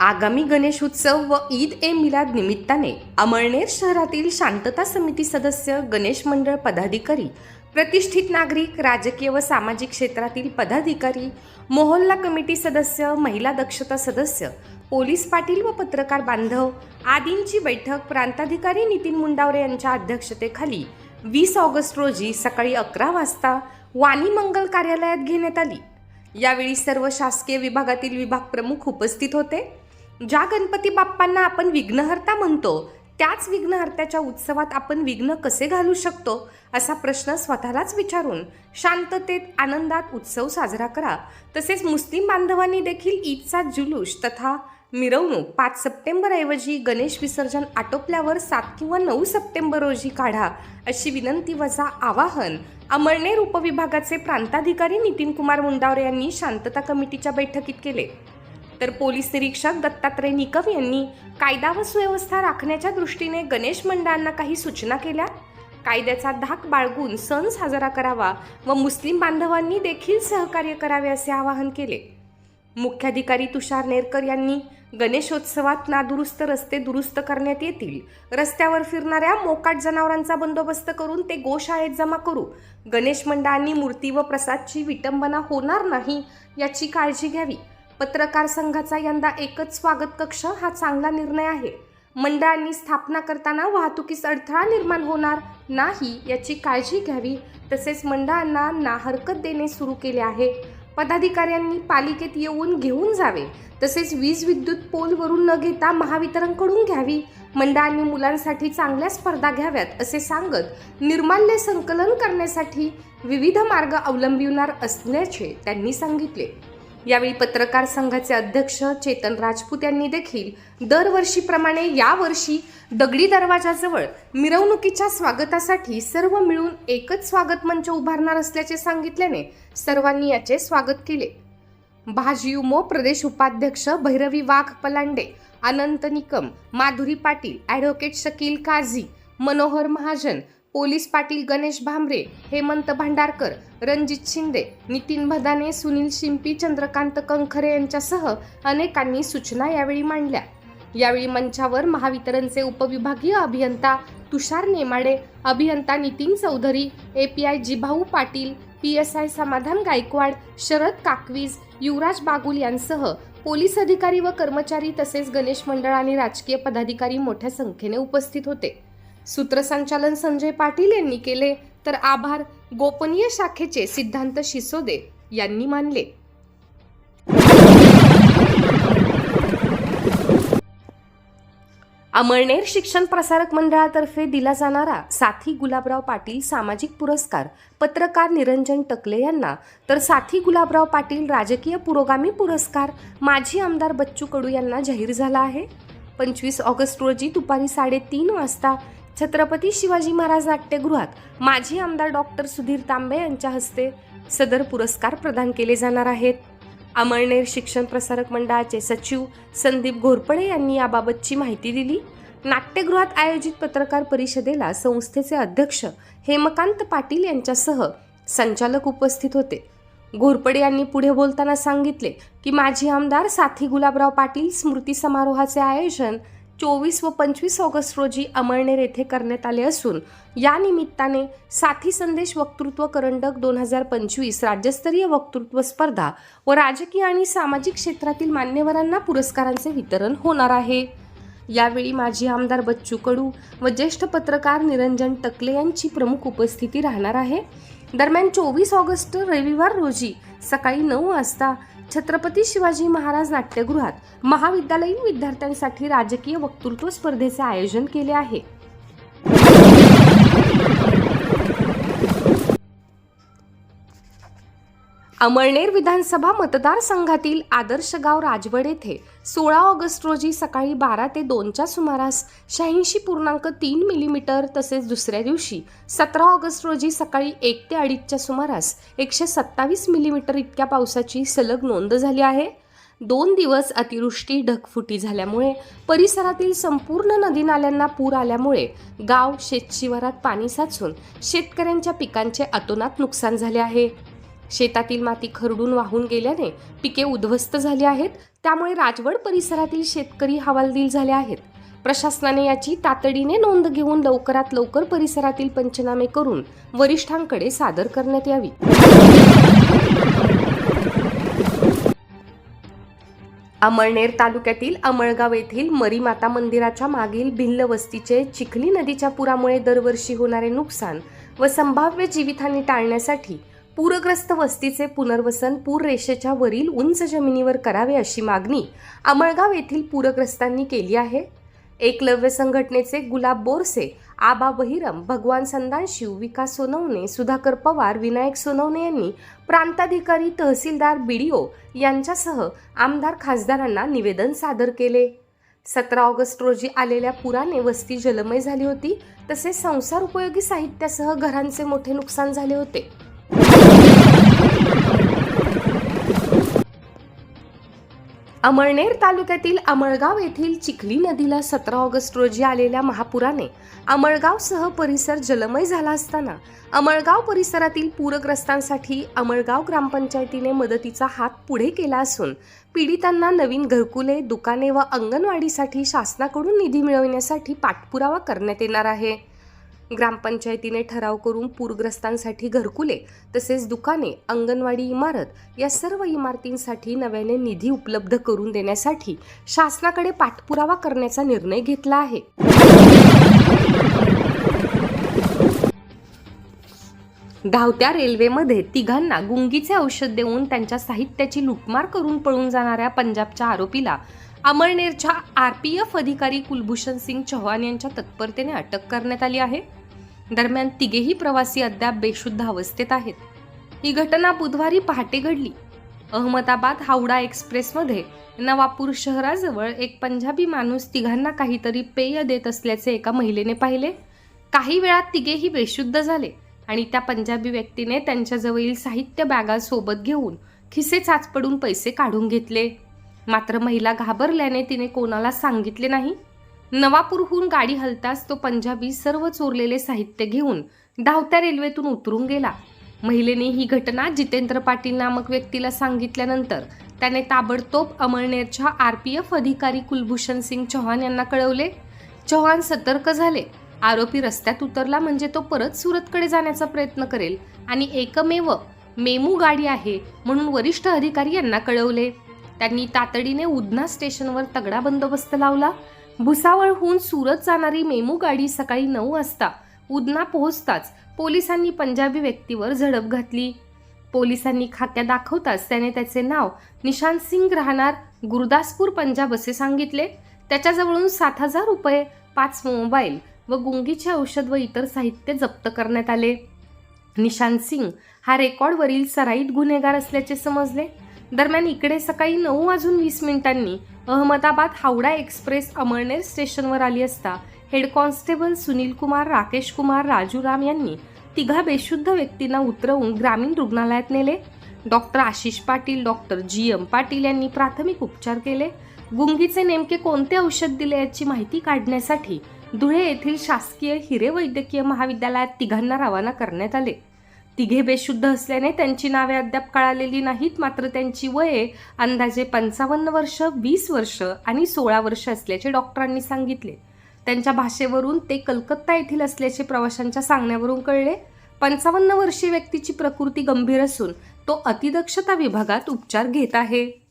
आगामी गणेश उत्सव व ईद ए मिलाद निमित्ताने अमळनेर शहरातील शांतता समिती सदस्य गणेश मंडळ पदाधिकारी प्रतिष्ठित नागरिक राजकीय व सामाजिक क्षेत्रातील पदाधिकारी मोहल्ला कमिटी सदस्य महिला दक्षता सदस्य पोलीस पाटील व पत्रकार बांधव आदींची बैठक प्रांताधिकारी नितीन मुंडावरे यांच्या अध्यक्षतेखाली वीस ऑगस्ट रोजी सकाळी अकरा वाजता वाणी मंगल कार्यालयात घेण्यात आली. यावेळी सर्व शासकीय विभागातील विभाग प्रमुख उपस्थित होते. ज्या गणपती बाप्पांना आपण विघ्नहर्ता म्हणतो त्याच विघ्नहर्त्याच्या उत्सवात आपण विघ्न कसे घालू शकतो असा प्रश्न स्वतःलाच विचारून शांततेत आनंदात उत्सव साजरा करा. तसेच मुस्लिम बांधवांनी देखील ईदचा जुलूस तथा मिरवणूक पाच सप्टेंबरऐवजी गणेश विसर्जन आटोपल्यावर सात किंवा नऊ सप्टेंबर रोजी काढा अशी विनंती वजा आवाहन अमळनेर उपविभागाचे प्रांताधिकारी नितीन कुमार मुंडावरे यांनी शांतता कमिटीच्या बैठकीत केले. तर पोलीस निरीक्षक दत्तात्रय निकम यांनी कायदा व सुव्यवस्था राखण्याच्या दृष्टीने गणेश मंडळांना काही सूचना केल्या. कायद्याचा धाक बाळगून सण साजरा करावा व मुस्लिम बांधवांनी देखील सहकार्य करावे असे आवाहन केले. मुख्याधिकारी तुषार नेरकर यांनी गणेशोत्सवात नादुरुस्त रस्ते दुरुस्त करण्यात येतील. रस्त्यावर फिरणाऱ्या मोकाट जनावरांचा बंदोबस्त करून ते गोशाळेत जमा करू. गणेश मंडळांनी मूर्ती व प्रसादची विटंबना होणार नाही याची काळजी घ्यावी. पत्रकार संघाचा यंदा एकच स्वागत कक्ष हा चांगला निर्णय आहे. मंडळांनी स्थापना करताना वाहतुकीस अडथळा निर्माण होणार नाही याची काळजी घ्यावी तसेच मंडळांना ना हरकत देणे सुरू केले आहे. पदाधिकाऱ्यांनी पालिकेत येऊन घेऊन जावे तसेच वीज विद्युत पोलवरून न घेता महावितरणकडून घ्यावी. मंडळांनी मुलांसाठी चांगल्या स्पर्धा घ्याव्यात असे सांगत निर्माल्य संकलन करण्यासाठी विविध मार्ग अवलंबिणार असल्याचे त्यांनी सांगितले. यावेळी पत्रकार संघाचे अध्यक्ष चेतन राजपूत यांनी देखील दरवर्षीप्रमाणे यावर्षी दगडी दरवाजाजवळ मिरवणुकीच्या स्वागतासाठी सर्व मिळून एकच स्वागत मंच उभारणार असल्याचे सांगितल्याने सर्वांनी याचे स्वागत केले. भाजयुमो प्रदेश उपाध्यक्ष भैरवी वाघ पलांडे अनंत निकम माधुरी पाटील ॲडव्होकेट शकील काझी मनोहर महाजन पोलीस पाटील गणेश भांबरे हेमंत भांडारकर रणजित शिंदे नितीन भदाने सुनील शिंपी चंद्रकांत कंखरे यांच्यासह अनेकांनी सूचना यावेळी मांडल्या. यावेळी मंचावर महावितरणचे उपविभागीय अभियंता तुषार नेमाडे अभियंता Nitin Chaudhari A P I Jibhau Patil P S I Samadhan Gaikwad Sharad काकवीज युवराज बागुल यांसह पोलीस अधिकारी व कर्मचारी तसेच गणेश मंडळ आणि राजकीय पदाधिकारी मोठ्या संख्येने उपस्थित होते. सूत्रसंचालन संजय पाटील यांनी केले तर आभार गोपनीय शाखेचे सिद्धांत शिसोदे यांनी मानले. अमळनेर शिक्षण प्रसारक मंडळातर्फे दिला जाणारा साथी गुलाबराव पाटील सामाजिक पुरस्कार पत्रकार निरंजन टकले यांना तर साथी गुलाबराव पाटील राजकीय पुरोगामी पुरस्कार माजी आमदार बच्चू कडू यांना जाहीर झाला आहे. पंचवीस ऑगस्ट रोजी दुपारी साडेतीन वाजता छत्रपती शिवाजी महाराज नाट्यगृहात माजी आमदार डॉक्टर सुधीर तांबे यांच्या हस्ते सदर पुरस्कार प्रदान केले जाणार आहेत. अमळनेर शिक्षण प्रसारक मंडळाचे सचिव संदीप घोरपडे यांनी याबाबतची माहिती दिली. नाट्यगृहात आयोजित पत्रकार परिषदेला संस्थेचे अध्यक्ष हेमकांत पाटील यांच्यासह संचालक उपस्थित होते. घोरपडे यांनी पुढे बोलताना सांगितले की माजी आमदार साथी गुलाबराव पाटील स्मृती समारोहाचे आयोजन चोवीस व पंचवीस ऑगस्ट रोजी अमळनेर येथे करण्यात आले असून या निमित्ताने साथी संदेश वक्तृत्व करंडक दोन हजार पंचवीस राज्यस्तरीय वक्तृत्व स्पर्धा व राजकीय आणि सामाजिक क्षेत्रातील मान्यवरांना पुरस्कारांचे वितरण होणार आहे. यावेळी माजी आमदार बच्चू कडू व ज्येष्ठ पत्रकार निरंजन टकले यांची प्रमुख उपस्थिती राहणार आहे. दरम्यान चोवीस ऑगस्ट रविवार रोजी सकाळी नऊ वाजता छत्रपती शिवाजी महाराज नाट्यगृहात महाविद्यालयीन विद्यार्थ्यांसाठी राजकीय वक्तृत्व स्पर्धेचे आयोजन केले आहे. अमळनेर विधानसभा मतदारसंघातील आदर्श गाव राजवड येथे सोळा ऑगस्ट रोजी सकाळी बारा ते दोनच्या सुमारास शहाऐंशी पूर्णांक तीन मिलीमीटर तसेच दुसऱ्या दिवशी सतरा ऑगस्ट रोजी सकाळी एक ते अडीचच्या सुमारास एकशे सत्तावीस मिलीमीटर इतक्या पावसाची सलग नोंद झाली आहे. दोन दिवस अतिवृष्टी ढगफुटी झाल्यामुळे परिसरातील संपूर्ण नदी नाल्यांना पूर आल्यामुळे गाव शेतशिवारात पाणी साचून शेतकऱ्यांच्या पिकांचे अतोनात नुकसान झाले आहे. शेतातील माती खरडून वाहून गेल्याने पिके उद्ध्वस्त झाली आहेत. त्यामुळे राजवड परिसरातील शेतकरी हवालदिल झाले आहेत. प्रशासनाने याची तातडीने नोंद घेऊन लवकरात लवकर परिसरातील पंचनामे करून वरिष्ठांकडे सादर करण्यात यावी. अमळनेर तालुक्यातील अमळगाव येथील मरीमाता मंदिराच्या मागील भिल्ल वस्तीचे चिखली नदीच्या पुरामुळे दरवर्षी होणारे नुकसान व संभाव्य जीवितहानी टाळण्यासाठी पूरग्रस्त वस्तीचे पुनर्वसन पूर रेषेच्या वरील उंच जमिनीवर करावे अशी मागणी अमळगाव येथील पूरग्रस्तांनी केली आहे. एकलव्य संघटनेचे गुलाब बोरसे आबा बहिरम भगवान संदान शिव विकास सोनवणे सुधाकर पवार विनायक सोनवणे यांनी प्रांताधिकारी तहसीलदार बीडीओ यांच्यासह आमदार खासदारांना निवेदन सादर केले. सतरा ऑगस्ट रोजी आलेल्या पुराने वस्ती जलमय झाली होती तसेच संसार उपयोगी साहित्यासह घरांचे मोठे नुकसान झाले होते. अमळनेर तालुक्यातील अमळगाव येथील चिखली नदीला सतरा ऑगस्ट रोजी आलेल्या महापुराने अमळगावसह परिसर जलमय झाला असताना अमळगाव परिसरातील पूरग्रस्तांसाठी अमळगाव ग्रामपंचायतीने मदतीचा हात पुढे केला असून पीडितांना नवीन घरकुले दुकाने व अंगणवाडीसाठी शासनाकडून निधी मिळवण्यासाठी पाठपुरावा करण्यात येणार आहे. ग्रामपंचायतीने ठराव करून पूरग्रस्तांसाठी घरकुले तसेच दुकाने अंगणवाडी इमारत या सर्व इमारतींसाठी नव्याने निधी उपलब्ध करून देण्यासाठी शासनाकडे पाठपुरावा करण्याचा निर्णय घेतला आहे. धावत्या रेल्वेमध्ये तिघांना गुंगीचे औषध देऊन त्यांच्या साहित्याची लुटमार करून पळून जाणाऱ्या पंजाबच्या आरोपीला अमळनेरच्या एफ अधिकारी कुलभूषण सिंग चौहान यांच्या तत्परतेने अटक करण्यात आली आहे. दरम्यान तिघेही प्रवासी अद्याप बेशुद्ध अवस्थेत आहेत. ही घटना बुधवारी पहाटे घडली. अहमदाबाद हावडा एक्सप्रेसमध्ये नवापूर शहराजवळ एक पंजाबी माणूस तिघांना काहीतरी पेय देत असल्याचे एका महिलेने पाहिले. काही वेळात तिघेही बेशुद्ध झाले आणि त्या पंजाबी व्यक्तीने त्यांच्याजवळील साहित्य बॅगा सोबत घेऊन खिसे चाचपडून पैसे काढून घेतले. मात्र महिला घाबरल्याने तिने कोणाला सांगितले नाही. नवापूरहून गाडी हलताच तो पंजाबी सर्व चोरलेले साहित्य घेऊन धावत्या रेल्वेतून उतरून गेला. महिलेने ही घटना जितेंद्र पाटील नामक व्यक्तीला सांगितल्यानंतर त्याने ताबडतोब अमळनेरच्या आर पी एफ अधिकारी कुलभूषण सिंग चौहान यांना कळवले. चौहान सतर्क झाले. आरोपी रस्त्यात उतरला म्हणजे तो परत सुरतकडे जाण्याचा प्रयत्न करेल आणि एकमेव मेमू गाडी आहे म्हणून वरिष्ठ अधिकारी यांना कळवले. त्यांनी तातडीने उधना स्टेशनवर तगडा बंदोबस्त लावला. भुसावळहून सुरत जाणारी मेमू गाडी सकाळी नऊ वाजता उदना पोहोचताच पोलिसांनी पंजाबी व्यक्तीवर झडप घातली. पोलिसांनी खात्या दाखवताच त्याने त्याचे नाव निशांत सिंग राहणार गुरदासपूर पंजाब असे सांगितले. त्याच्याजवळून सात हजार रुपये पाच मोबाईल व गुंगीचे औषध व इतर साहित्य जप्त करण्यात आले. निशांत सिंग हा रेकॉर्डवरील सराईत गुन्हेगार असल्याचे समजले. दरम्यान इकडे सकाळी नऊ वाजून वीस मिनिटांनी अहमदाबाद हावडा एक्सप्रेस अमळनेर स्टेशनवर आली असता हेड कॉन्स्टेबल सुनील कुमार राकेश कुमार राजू राम यांनी तिघा बेशुद्ध व्यक्तींना उतरवून ग्रामीण रुग्णालयात नेले. Doctor Ashish Patil doctor G M Patil यांनी प्राथमिक उपचार केले. गुंगीचे नेमके कोणते औषध दिले याची माहिती काढण्यासाठी धुळे येथील शासकीय हिरे वैद्यकीय महाविद्यालयात तिघांना रवाना करण्यात आले. तिघे बेशुद्ध असल्याने त्यांची नावे अद्याप कळालेली नाहीत मात्र त्यांची वये अंदाजे पंचावन्न वर्ष वीस वर्ष आणि सोळा वर्ष असल्याचे डॉक्टरांनी सांगितले. त्यांच्या भाषेवरून ते कलकत्ता येथील असल्याचे प्रवाशांच्या सांगण्यावरून कळले. पंचावन्न वर्षीय व्यक्तीची प्रकृती गंभीर असून तो अतिदक्षता विभागात उपचार घेत आहे.